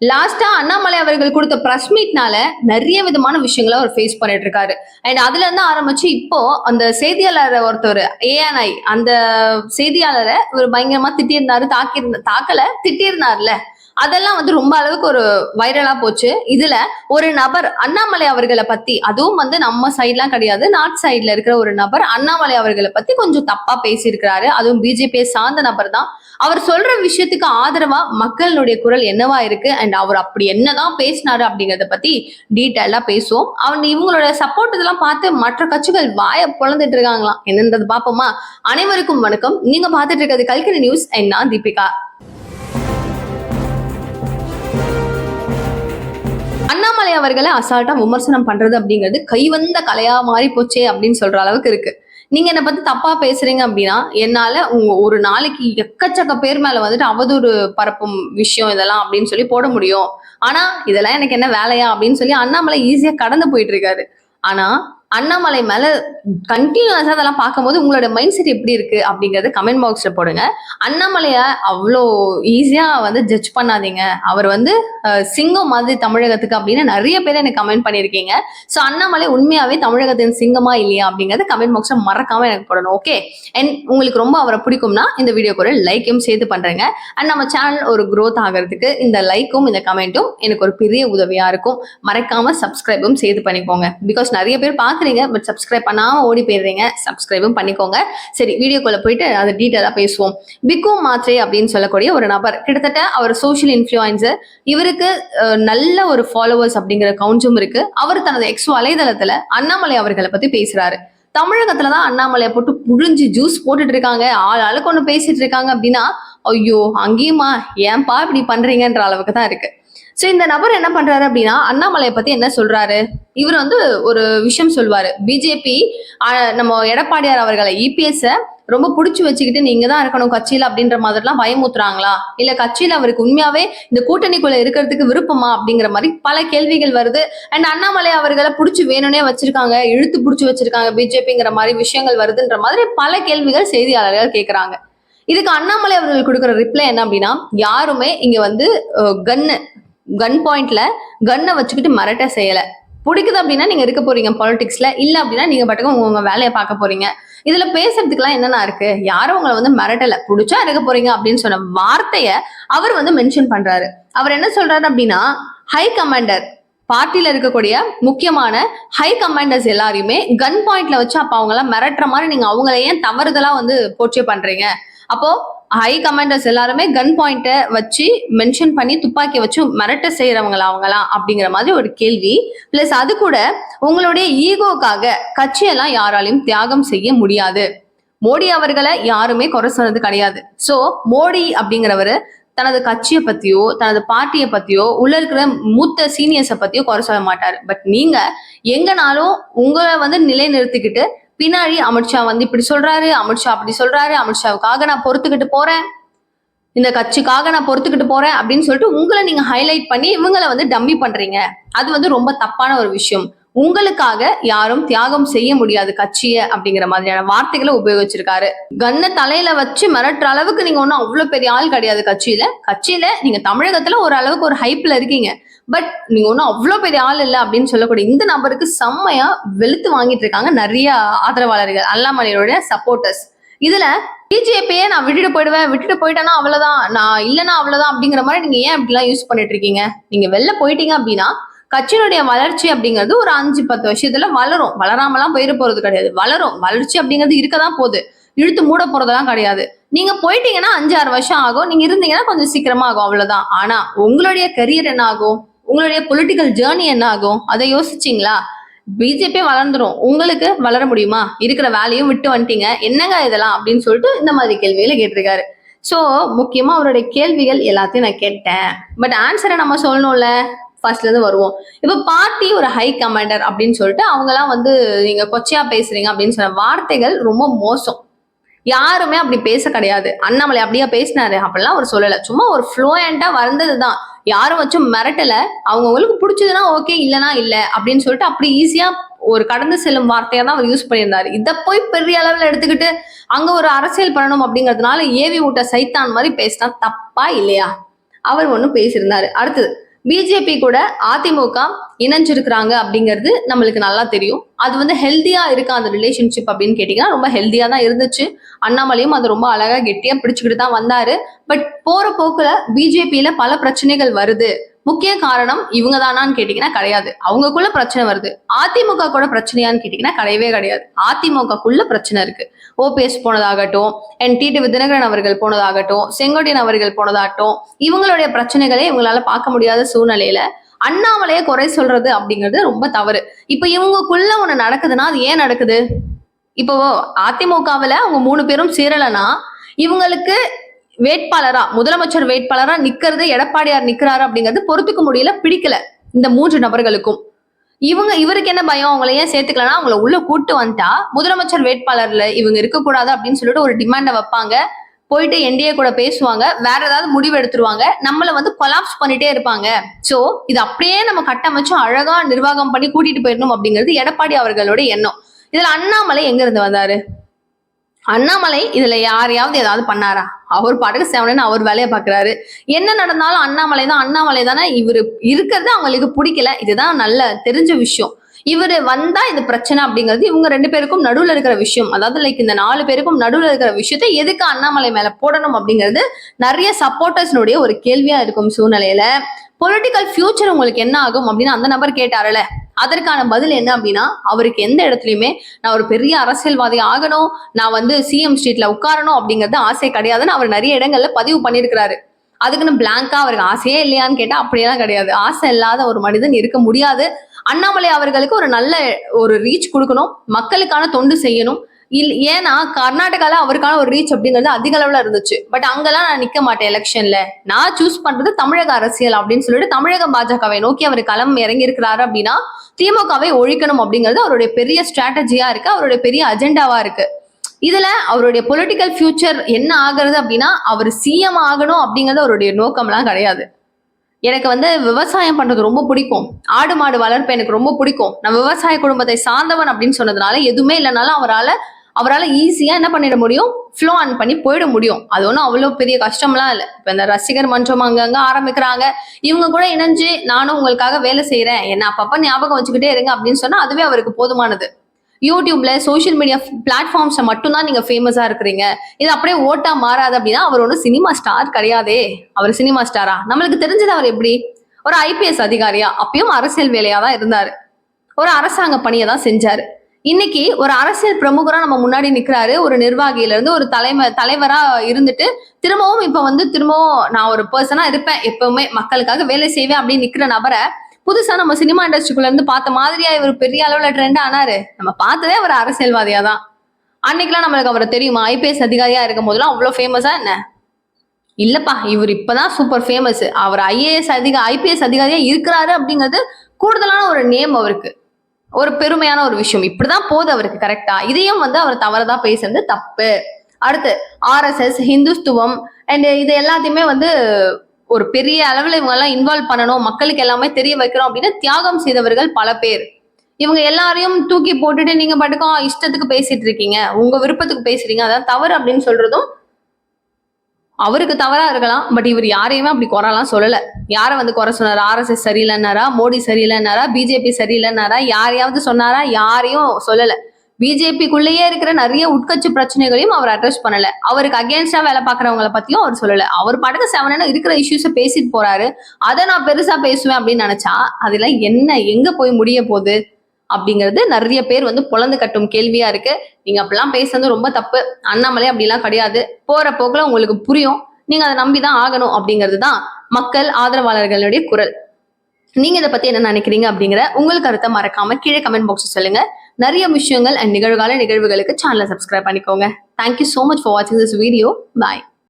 லாஸ்டா அண்ணாமலை அவர்கள் கொடுத்த பிரஸ் மீட்னால நிறைய விதமான விஷயங்களை அவர் ஃபேஸ் பண்ணிட்டு இருக்காரு. அண்ட் அதுல இருந்து ஆரம்பிச்சு இப்போ அந்த செய்தியாளர் ஒருத்தர் ஏஎன்ஐ அந்த செய்தியாளரை ஒரு பயங்கரமா திட்டியிருந்தாரு தாக்கி தாக்கல திட்டியிருந்தாருல அதெல்லாம் வந்து ரொம்ப அளவுக்கு ஒரு வைரலா போச்சு. இதுல ஒரு நபர் அண்ணாமலை அவர்களை பத்தி அதுவும் வந்து நம்ம சைட்லாம் கிடையாது நார்த் சைட்ல இருக்கிற ஒரு நபர் அண்ணாமலை அவர்களை பத்தி கொஞ்சம் தப்பா பேசியிருக்கிறாரு. அதுவும் பிஜேபியை சார்ந்த நபர் தான். அவர் சொல்ற விஷயத்துக்கு ஆதரவா மக்களுடைய குரல் என்னவா இருக்கு? அண்ட் அவர் அப்படி என்னதான் பேசினாரு அப்படிங்கறத பத்தி டீட்டெயிலா பேசுவோம். அவன் இவங்களோட சப்போர்ட் இதெல்லாம் பார்த்து மற்ற கட்சிகள் வாய பொழந்துட்டு இருக்காங்களாம். என்னன்றது பாப்போமா அனைவருக்கும் வணக்கம். நீங்க பார்த்துட்டு இருக்கிறது கல்கரி நியூஸ். அண்ட் நான் தீபிகா. அண்ணாமலை அவர்களை அசால்ட்டா விமர்சனம் பண்றது அப்படிங்கிறது கைவந்த கலையா மாறி போச்சே அப்படின்னு சொல்ற அளவுக்கு இருக்கு. நீங்க என்னை பத்தி தப்பா பேசுறீங்க அப்படின்னா என்னால உங்க ஒரு நாளைக்கு எக்கச்சக்க பேர் மேல வந்துட்டு அவதூறு பரப்பும் விஷயம் இதெல்லாம் அப்படின்னு சொல்லி போட முடியும். ஆனா இதெல்லாம் எனக்கு என்ன வேலையா அப்படின்னு சொல்லி அண்ணாமலை ஈஸியா கடந்து போயிட்டு இருக்காரு. ஆனா அண்ணாமலை மேல கண்டினியூஸா அதெல்லாம் பார்க்கும்போது உங்களோட மைண்ட் செட் எப்படி இருக்கு அப்படிங்கறத கமெண்ட் பாக்ஸ்ல போடுங்க. அண்ணாமலைய அவ்வளோ ஈஸியா வந்து ஜட்ஜ் பண்ணாதீங்க. அவர் வந்து சிங்கம் மாதிரி தமிழகத்துக்கு அப்படின்னு நிறைய பேர் எனக்கு கமெண்ட் பண்ணியிருக்கீங்க. ஸோ அண்ணாமலை உண்மையாவே தமிழகத்தின் சிங்கமா இல்லையா அப்படிங்கறத கமெண்ட் பாக்ஸ்ல மறக்காம எனக்கு போடணும் ஓகே அண்ட் உங்களுக்கு ரொம்ப அவரை பிடிக்கும்னா இந்த வீடியோ கூட லைக்கும் சேர்த்து பண்றேங்க. அண்ட் நம்ம சேனல் ஒரு க்ரோத் ஆகிறதுக்கு இந்த லைக்கும் இந்த கமெண்ட்டும் எனக்கு ஒரு பெரிய உதவியா இருக்கும். மறக்காம சப்ஸ்கிரைபும் சேர்த்து பண்ணிக்கோங்க. பிகாஸ் நிறைய பேர் பாக்குறீங்க பட் சப்ஸ்கிரைப் பண்ணாம ஓடி போயிடுறீங்க சப்ஸ்கிரைபும் பண்ணிக்கோங்க. சரி வீடியோக்குள்ள போயிட்டு அதை டீட்டெயிலா பேசுவோம். பிகு மாத்ரே அப்படின்னு சொல்லக்கூடிய ஒரு நபர் கிட்டத்தட்ட அவர் சோஷியல் இன்ஃபுளுசர் இவருக்கு நல்ல ஒரு ஃபாலோவர்ஸ் அப்படிங்கிற கவுண்டும் இருக்கு. அவர் தனது எக்ஸ் வலைதளத்துல அண்ணாமலை அவர்களை பத்தி பேசுறாரு. தமிழகத்துல தான் அண்ணாமலையை போட்டு புழிஞ்சு ஜூஸ் போட்டுட்டு இருக்காங்க. ஆள் ஆளுக்கு ஒன்று பேசிட்டு இருக்காங்க அப்படின்னா ஐயோ அங்கேயுமா ஏன்பா இப்படி பண்றீங்கன்ற அளவுக்கு தான் இருக்கு. ஸோ இந்த நபர் என்ன பண்றாரு அப்படின்னா அண்ணாமலையை பத்தி என்ன சொல்றாரு? இவர் வந்து ஒரு விஷயம் சொல்வாரு. பிஜேபி நம்ம எடப்பாடியார் அவர்களை இபிஎஸ் ரொம்ப பிடிச்சி வச்சுக்கிட்டு நீங்க தான் இருக்கணும் கட்சியில அப்படின்ற மாதிரிலாம் பயமுத்துறாங்களா? இல்ல கட்சியில அவருக்கு உண்மையாவே இந்த கூட்டணிக்குள்ள இருக்கிறதுக்கு விருப்பமா அப்படிங்கிற மாதிரி பல கேள்விகள் வருது. அண்ட் அண்ணாமலை அவர்களை பிடிச்சி வேணும்னே வச்சிருக்காங்க இழுத்து பிடிச்சி வச்சிருக்காங்க பிஜேபிங்கிற மாதிரி விஷயங்கள் வருதுன்ற மாதிரி பல கேள்விகள் செய்தியாளர்கள் கேக்குறாங்க. இதுக்கு அண்ணாமலை அவர்கள் கொடுக்குற ரிப்ளை என்ன அப்படின்னா யாருமே இங்க வந்து கன்னு கன் பாயிண்ட்ல கன்னை வச்சுக்கிட்டு மிரட்ட செய்யல. பிடிக்குது அப்படின்னா நீங்க இருக்க போறீங்க பாலிடிக்ஸ்ல இல்ல அப்படின்னா நீங்க பாட்டுக்கு உங்க உங்க வேலையை பார்க்க போறீங்க. இதுல பேசுறதுக்குலாம் என்னென்ன இருக்கு? யாரும் உங்களை வந்து மிரட்டல. பிடிச்சா இருக்க போறீங்க அப்படின்னு சொன்ன வார்த்தைய அவர் வந்து மென்ஷன் பண்றாரு. அவர் என்ன சொல்றாரு அப்படின்னா ஹை கமாண்டர் பார்ட்டியில இருக்கக்கூடிய முக்கியமான ஹை கமாண்டர்ஸ் எல்லாரையுமே கன் பாயிண்ட்ல வச்சு அப்ப அவங்களாம் மிரட்டுற மாதிரி நீங்க அவங்கள ஏன் தவறுதலா வந்து போர்ட்ரே பண்றீங்க? அப்போ ஹை கமாண்டர்ஸ் எல்லாருமே கன் பாயிண்ட்டை வச்சு மென்ஷன் பண்ணி துப்பாக்கி வச்சு மிரட்ட செய்யறவங்களா அவங்களாம் அப்படிங்கிற மாதிரி ஒரு கேள்வி. பிளஸ் அது கூட உங்களுடைய ஈகோக்காக கட்சியெல்லாம் யாராலையும் தியாகம் செய்ய முடியாது. மோடி அவர்களை யாருமே குறை சொன்னது கிடையாது. ஸோ மோடி அப்படிங்கிறவர் தனது கட்சியை பத்தியோ தனது பார்ட்டியை பத்தியோ உள்ள இருக்கிற மூத்த சீனியர்ஸை பத்தியோ குறை சொல்ல மாட்டாரு. பட் நீங்க எங்கனாலும் உங்களை வந்து நிலைநிறுத்திக்கிட்டு பின்னாடி அமித்ஷா வந்து இப்படி சொல்றாரு அமித்ஷா அப்படி சொல்றாரு அமித்ஷாவுக்காக நான் பொறுத்துக்கிட்டு போறேன். இந்த கட்சிக்காக நான் பொறுத்துக்கிட்டு போறேன் அப்படின்னு சொல்லிட்டு உங்களை நீங்க ஹைலைட் பண்ணி இவங்களை வந்து டம்மி பண்றீங்க. அது வந்து ரொம்ப தப்பான ஒரு விஷயம். உங்களுக்காக யாரும் தியாகம் செய்ய முடியாது கட்சிய அப்படிங்கிற மாதிரியான வார்த்தைகளை உபயோகிச்சிருக்காரு. கண்ண தலையில வச்சு மிரட்டுற அளவுக்கு நீங்க ஒன்றும் அவ்வளவு பெரிய ஆள் கிடையாது கட்சியில. கட்சியில நீங்க தமிழகத்துல ஒரு அளவுக்கு ஒரு ஹைப்ல இருக்கீங்க. பட் நீங்க ஒன்றும் அவ்வளோ பெரிய ஆள் இல்லை அப்படின்னு சொல்லக்கூடிய இந்த நபருக்கு செம்மையா வெளுத்து வாங்கிட்டு இருக்காங்க நிறைய ஆதரவாளர்கள் அல்லாமலையோட சப்போர்ட்டர்ஸ் இதுல பிஜேபியே நான் விட்டுட்டு போயிடுவேன் விட்டுட்டு போயிட்டேன்னா அவ்வளவுதான் நான் இல்லைன்னா அவ்வளவுதான் அப்படிங்கிற மாதிரி நீங்க ஏன் இப்படிலாம் யூஸ் பண்ணிட்டு இருக்கீங்க? நீங்க வெளில போயிட்டீங்க அப்படின்னா கட்சியினுடைய வளர்ச்சி அப்படிங்கிறது ஒரு அஞ்சு பத்து வருஷத்துல வளரும். வளராமலாம் போயிட போறது கிடையாது. வளரும். வளர்ச்சி அப்படிங்கிறது இருக்கதான் போகுது. இழுத்து மூட போறதெல்லாம் கிடையாது. நீங்க போயிட்டீங்கன்னா அஞ்சு ஆறு வருஷம் ஆகும். நீங்க இருந்தீங்கன்னா கொஞ்சம் சீக்கிரமா ஆகும். அவ்வளவுதான். ஆனா உங்களுடைய கரியர் என்ன ஆகும்? உங்களுடைய பொலிட்டிக்கல் ஜேர்னி என்ன ஆகும் அதை யோசிச்சீங்களா? பிஜேபி வளர்ந்துரும். உங்களுக்கு வளர முடியுமா? இருக்கிற வேலையும் விட்டு வந்துட்டீங்க. என்னங்க இதெல்லாம்? அப்படின்னு சொல்லிட்டு இந்த மாதிரி கேள்விகளை கேட்டிருக்காரு. ஸோ முக்கியமா அவருடைய கேள்விகள் எல்லாத்தையும் நான் கேட்டேன். பட் ஆன்சரை நம்ம சொல்லணும்ல? ஃபர்ஸ்ட்ல இருந்து வருவோம். இப்போ பார்ட்டி ஒரு ஹை கமாண்டர் அப்படின்னு சொல்லிட்டு அவங்கெல்லாம் வந்து நீங்க கொச்சையா பேசுறீங்க அப்படின்னு சொன்ன வார்த்தைகள் ரொம்ப மோசம். யாருமே அப்படி பேச கிடையாது. அண்ணாமலை அப்படியா பேசினாரு? அப்படிலாம் அவர் சொல்லல. சும்மா ஒரு ஃப்ளூயண்டா வந்ததுதான் யாரும் வச்சும் மிரட்டல. அவங்கவுங்களுக்கு பிடிச்சதுன்னா ஓகே இல்லைனா இல்லை. அப்படின்னு சொல்லிட்டு அப்படி ஈஸியா ஒரு கடந்து செல்லும் வார்த்தையா தான் அவர் யூஸ் பண்ணியிருந்தாரு. இதை போய் பெரிய அளவில் எடுத்துக்கிட்டு அங்க ஒரு அரசியல் பண்ணணும் அப்படிங்கிறதுனால ஏவி ஊட்ட சைத்தான் மாதிரி பேசினா தப்பா இல்லையா? அவர் ஒன்றும் பேசியிருந்தாரு. அடுத்தது பிஜேபி கூட அதிமுக இணைஞ்சிருக்கிறாங்க அப்படிங்கிறது நம்மளுக்கு நல்லா தெரியும். அது வந்து ஹெல்த்தியா இருக்கா அந்த ரிலேஷன்ஷிப் அப்படின்னு கேட்டீங்கன்னா ரொம்ப ஹெல்த்தியா தான் இருந்துச்சு. அண்ணாமலையும் அது ரொம்ப அழகா கெட்டியா பிடிச்சுக்கிட்டு தான் வந்தாரு. பட் போற போக்குல பிஜேபியில பல பிரச்சனைகள் வருது. முக்கிய காரணம் இவங்க தானான்னு கேட்டீங்கன்னா கிடையாது. அவங்கக்குள்ள பிரச்சனை வருது. அதிமுக கூட பிரச்சனையான்னு கேட்டீங்கன்னா கிடையவே கிடையாது. அதிமுகக்குள்ள பிரச்சனை இருக்கு. ஓபிஎஸ் போனதாகட்டும் என் டிடிவி தினகரன் அவர்கள் போனதாகட்டும் செங்கோட்டையன் அவர்கள் போனதாகட்டும் இவங்களுடைய பிரச்சனைகளே இவங்களால பார்க்க முடியாத சூழ்நிலையில அண்ணாமலையே குறை சொல்றது அப்படிங்கிறது ரொம்ப தவறு. இப்ப இவங்கக்குள்ள ஒண்ணு நடக்குதுன்னா அது ஏன் நடக்குது? இப்போ அதிமுகவுல அவங்க மூணு பேரும் சேரலைன்னா இவங்களுக்கு வேட்பாளரா முதலமைச்சர் வேட்பாளரா நிக்கிறது எடப்பாடியார் நிக்கிறாரு அப்படிங்கிறது பொறுத்துக்க முடியல பிடிக்கல இந்த மூன்று நபர்களுக்கும். இவங்க இவருக்கு என்ன பயம்? அவங்கள ஏன் சேர்த்துக்கலன்னா அவங்கள உள்ள கூட்டு வந்துட்டா முதலமைச்சர் வேட்பாளர்ல இவங்க இருக்கக்கூடாது அப்படின்னு சொல்லிட்டு ஒரு டிமாண்டை வைப்பாங்க. போயிட்டு என்டிஏ கூட பேசுவாங்க வேற ஏதாவது முடிவு எடுத்துருவாங்க. நம்மள வந்து கொலாப்ஸ் பண்ணிட்டே இருப்பாங்க. சோ இது அப்படியே நம்ம கட்டமைச்சும் அழகா நிர்வாகம் பண்ணி கூட்டிட்டு போயிடணும் அப்படிங்கிறது எடப்பாடி அவர்களோட எண்ணம். இதுல அண்ணாமலை எங்க இருந்து வந்தாரு? அண்ணாமலை இதுல யாரையாவது ஏதாவது பண்ணாரா? அவர் பாட்டுக்கு செவனன்னு அவர் வேலையை பாக்குறாரு என்ன நடந்தாலும் அண்ணாமலை தான் அண்ணாமலை தானே இவரு இருக்கிறது அவங்களுக்கு பிடிக்கல. இதுதான் நல்ல தெரிஞ்ச விஷயம். இவர் வந்தா இது பிரச்சனை அப்படிங்கிறது இவங்க ரெண்டு பேருக்கும் நடுவில் இருக்கிற விஷயம். அதாவது லைக் இந்த நாலு பேருக்கும் நடுவில் இருக்கிற விஷயத்தை எதுக்கு அண்ணாமலை மேல போடணும் அப்படிங்கிறது நிறைய சப்போர்ட்டர்ஸ்னுடைய ஒரு கேள்வியா இருக்கும் சூழ்நிலையில. பொலிட்டிக்கல் ஃபியூச்சர் உங்களுக்கு என்ன ஆகும் அப்படின்னு அந்த நபர் கேட்டாருல. அதற்கான பதில் என்ன அப்படின்னா அவருக்கு எந்த இடத்துலயுமே நான் ஒரு பெரிய அரசியல்வாதி ஆகணும் நான் வந்து சிஎம் ஸ்ட்ரீட்ல உட்காரணும் அப்படிங்கிறது ஆசை கிடையாதுன்னு அவர் நிறைய இடங்கள்ல பதிவு பண்ணியிருக்கிறாரு. அதுக்குன்னு பிளாங்கா அவருக்கு ஆசையே இல்லையான்னு கேட்டா அப்படியெல்லாம் கிடையாது. ஆசை இல்லாத ஒரு மனிதன் இருக்க முடியாது. அண்ணாமலை அவர்களுக்கு ஒரு நல்ல ஒரு ரீச் கொடுக்கணும். மக்களுக்கான தொண்டு செய்யணும். இல் ஏன்னா கர்நாடகால அவருக்கான ஒரு ரீச் அப்படிங்கிறது அதிக அளவுல இருந்துச்சு. பட் அங்கெல்லாம் நான் நிக்க மாட்டேன் எலெக்ஷன்ல நான் சூஸ் பண்றது தமிழக அரசியல் அப்படின்னு சொல்லிட்டு தமிழக பாஜகவை நோக்கி அவர் களம் இறங்கி இருக்கிறாரு அப்படின்னா திமுகவை ஒழிக்கணும் அப்படிங்கிறது அவருடைய பெரிய ஸ்ட்ராட்டஜியா இருக்கு. அவருடைய பெரிய அஜெண்டாவா இருக்கு. இதுல அவருடைய பொலிட்டிக்கல் ஃபியூச்சர் என்ன ஆகுறது அப்படின்னா அவர் சிஎம் ஆகணும் அப்படிங்கிறது அவருடைய நோக்கம்லாம் கிடையாது. எனக்கு வந்து விவசாயம் பண்றது ரொம்ப பிடிக்கும். ஆடு மாடு வளர்ப்பு எனக்கு ரொம்ப பிடிக்கும். நான் விவசாய குடும்பத்தை சார்ந்தவன் அப்படின்னு சொன்னதுனால எதுவுமே இல்லைனாலும் அவரால் அவரால் ஈஸியாக என்ன பண்ணிட முடியும்? ஃப்ளோ ஆன் பண்ணி போயிட முடியும். அது ஒன்றும் அவ்வளோ பெரிய கஷ்டம்லாம் இல்லை. இப்போ இந்த ரசிகர் மன்றம் அங்கங்கே ஆரம்பிக்கிறாங்க. இவங்க கூட இணைஞ்சு நானும் உங்களுக்காக வேலை செய்கிறேன் என்ன அப்பப்போ ஞாபகம் வச்சுக்கிட்டே இருங்க அப்படின்னு சொன்னால் அதுவே அவருக்கு போதுமானது. யூடியூப்ல சோஷியல் மீடியா பிளாட்ஃபார்ம்ஸ்ல மட்டும்தான் நீங்க ஃபேமஸா இருக்கிறீங்க. இது அப்படியே ஓட்டா மாறாது அப்படின்னா அவர் ஒன்றும் சினிமா ஸ்டார் கிடையாதே. அவர் சினிமா ஸ்டாரா நம்மளுக்கு தெரிஞ்சது அவர் எப்படி? ஒரு ஐபிஎஸ் அதிகாரியா? அப்பயும் அரசியல் வேலையா தான் இருந்தாரு. ஒரு அரசாங்க பணியை தான் செஞ்சாரு. இன்னைக்கு ஒரு அரசியல் பிரமுகரா நம்ம முன்னாடி நிக்கிறாரு ஒரு நிர்வாகியில இருந்து ஒரு தலைமை தலைவரா இருந்துட்டு திரும்பவும் இப்ப வந்து திரும்பவும் நான் ஒரு பர்சனா இருப்பேன் எப்பவுமே மக்களுக்காக வேலை செய்வேன் அப்படின்னு நிக்கிற நபரை புதுசா நம்ம சினிமா இண்டஸ்ட்ரிக்குள்ள இருந்து பார்த்த மாதிரியா இவர் பெரிய அளவுல ட்ரெண்ட் ஆனாரு? நம்ம பார்த்ததே அவர் அரசியல்வாதியா தான். அன்னைக்கெல்லாம் நம்மளுக்கு அவரை தெரியுமா? ஐபிஎஸ் அதிகாரியா இருக்கும் போதெல்லாம் அவ்வளவு ஃபேமஸா என்ன? இல்லப்பா இவர் இப்பதான் சூப்பர் ஃபேமஸ் அவர் ஐஏஎஸ் அதிக ஐபிஎஸ் அதிகாரியா இருக்கிறாரு அப்படிங்கிறது கூடுதலான ஒரு நேம் அவருக்கு. ஒரு பெருமையான ஒரு விஷயம். இப்படிதான் போகுது அவருக்கு கரெக்டா இதையும் வந்து அவர் தவறதா பேசுறது தப்பு. அடுத்து ஆர்எஸ்எஸ் ஹிந்துஸ்துவம் அண்ட் இது எல்லாத்தையுமே வந்து ஒரு பெரிய அளவில் இவங்க எல்லாம் இன்வால்வ் பண்ணணும். மக்களுக்கு எல்லாமே தெரிய வைக்கிறோம் அப்படின்னு தியாகம் செய்தவர்கள் பல பேர். இவங்க எல்லாரையும் தூக்கி போட்டுட்டு நீங்க பாட்டுக்கும் இஷ்டத்துக்கு பேசிட்டு இருக்கீங்க. உங்க விருப்பத்துக்கு பேசுறீங்க. அதான் தவறு அப்படின்னு சொல்றதும் அவருக்கு தவறா இருக்கலாம் பட் இவர் யாரையுமே அப்படி குறைலாம் சொல்லல. யாரை வந்து குறை சொன்னாரா? ஆர்எஸ்எஸ் சரியில்லைன்னாரா? மோடி சரியில்லைன்னாரா? பிஜேபி சரியில்லைன்னாரா? யாரையாவது சொன்னாரா? யாரையும் சொல்லல. பிஜேபிக்குள்ளேயே இருக்கிற நிறைய உட்கட்சி பிரச்சனைகளையும் அவர் அட்ரஸ் பண்ணல. அவருக்கு அகேன்ஸ்டா வேலை பாக்குறவங்கள பத்தியும் அவர் சொல்லல. அவர் பாட்டுக்கு செவனா இருக்கிற இஷ்யூஸை பேசிட்டு போறாரு. அதை நான் பெருசா பேசுவேன் அப்படின்னு நினைச்சா அதெல்லாம் என்ன எங்க போய் முடிய போகுது? அப்படிங்கிறது நிறைய பேர் வந்து பொழந்து கட்டும் கேள்வியா இருக்கு. நீங்க அப்படிலாம் பேசுறது ரொம்ப தப்பு. அண்ணாமலை அப்படிலாம் கிடையாது. போற போக்குல உங்களுக்கு புரியும். நீங்க அதை நம்பிதான் ஆகணும் அப்படிங்கிறது தான் மக்கள் ஆதரவாளர்களுடைய குரல். நீங்க இதை பத்தி என்ன நினைக்கிறீங்க அப்படிங்கிற உங்கள் கருத்தை மறக்காம கீழே கமெண்ட் பாக்ஸ் சொல்லுங்க. நிறைய விஷயங்கள் அண்ட் நிகழ்கால நிகழ்வுகளுக்கு சேனலை சப்ஸ்கிரைப் பண்ணிக்கோங்க. Thank you so much for வாட்சிங் திஸ் வீடியோ பாய்